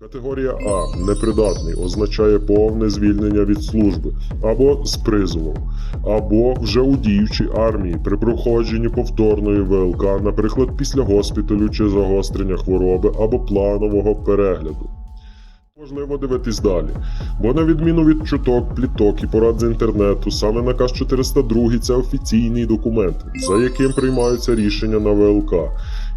Категорія А непридатний означає повне звільнення від служби або з призовом, або вже у діючій армії при проходженні повторної ВЛК, наприклад, після госпіталю чи загострення хвороби або планового перегляду. Можливо дивитись далі, бо на відміну від чуток, пліток і порад з інтернету, саме наказ 402 це офіційний документ, за яким приймаються рішення на ВЛК.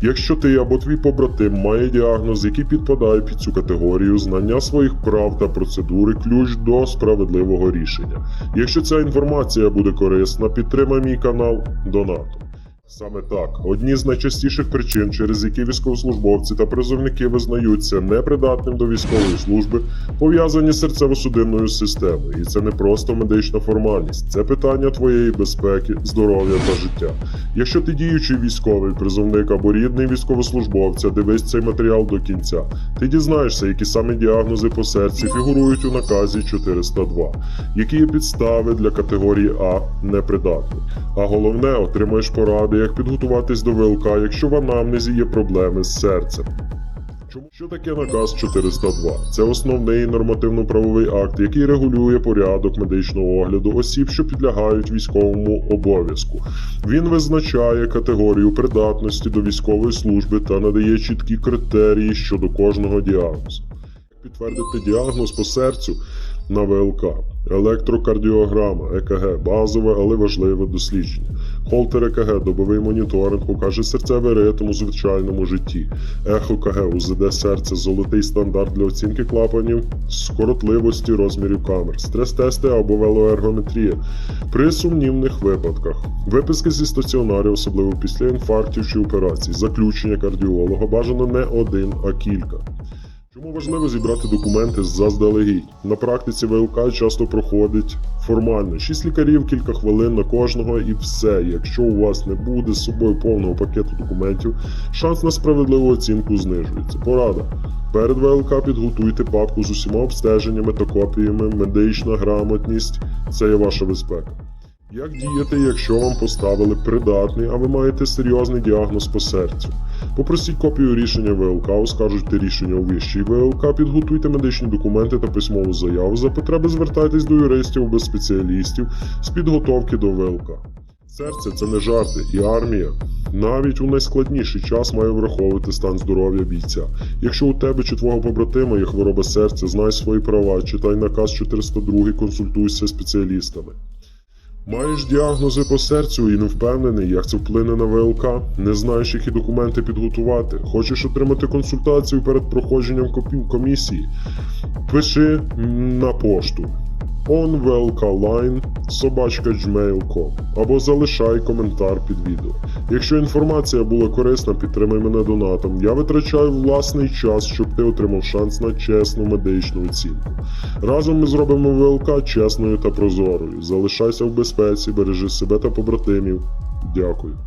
Якщо ти або твій побратим має діагноз, який підпадає під цю категорію, знання своїх прав та процедури ключ до справедливого рішення. Якщо ця інформація буде корисна, підтримай мій канал донатом. Саме так, одні з найчастіших причин, через які військовослужбовці та призовники визнаються непридатним до військової служби, пов'язані з серцево-судинною системою, і це не просто медична формальність, це питання твоєї безпеки, здоров'я та життя. Якщо ти діючий військовий призовник або рідний військовослужбовця, дивись цей матеріал до кінця. Ти дізнаєшся, які саме діагнози по серці фігурують у наказі 402, які є підстави для категорії А непридатний. А головне, отримаєш поради, як підготуватись до ВЛК, якщо в анамнезі є проблеми з серцем. Чому що таке наказ 402? Це основний нормативно-правовий акт, який регулює порядок медичного огляду осіб, що підлягають військовому обов'язку. Він визначає категорію придатності до військової служби та надає чіткі критерії щодо кожного діагнозу. Підтвердити діагноз по серцю на ВЛК, електрокардіограма, ЕКГ, базове, але важливе дослідження. Холтер ЕКГ, добовий моніторинг, покаже серцевий ритм у звичайному житті. Ехо КГ, УЗД серця, золотий стандарт для оцінки клапанів, скоротливості розмірів камер, стрес-тести або велоергометрія. При сумнівних випадках. Виписки зі стаціонарів, особливо після інфарктів чи операцій, заключення кардіолога бажано не один, а кілька. Чому важливо зібрати документи заздалегідь? На практиці ВЛК часто проходить формально. Шість лікарів, кілька хвилин на кожного і все. Якщо у вас не буде з собою повного пакету документів, шанс на справедливу оцінку знижується. Порада. Перед ВЛК підготуйте папку з усіма обстеженнями та копіями, медична грамотність це є ваша безпека. Як діяти, якщо вам поставили придатний, а ви маєте серйозний діагноз по серцю? Попросіть копію рішення ВЛК, оскаржуйте рішення у вищій ВЛК, підготуйте медичні документи та письмову заяву. За потреби звертайтесь до юристів або спеціалістів з підготовки до ВЛК. Серце це не жарти, і армія навіть у найскладніший час має враховувати стан здоров'я бійця. Якщо у тебе чи твого побратима є хвороба серця, знай свої права, читай наказ 402, консультуйся з спеціалістами. Маєш діагнози по серцю і не впевнений, як це вплине на ВЛК, не знаєш, які документи підготувати, хочеш отримати консультацію перед проходженням комісії, пиши на пошту onvlkline собачка gmail.com або залишай коментар під відео. Якщо інформація була корисна, підтримай мене донатом. Я витрачаю власний час, щоб ти отримав шанс на чесну медичну оцінку. Разом ми зробимо ВЛК чесною та прозорою. Залишайся в безпеці, бережи себе та побратимів. Дякую.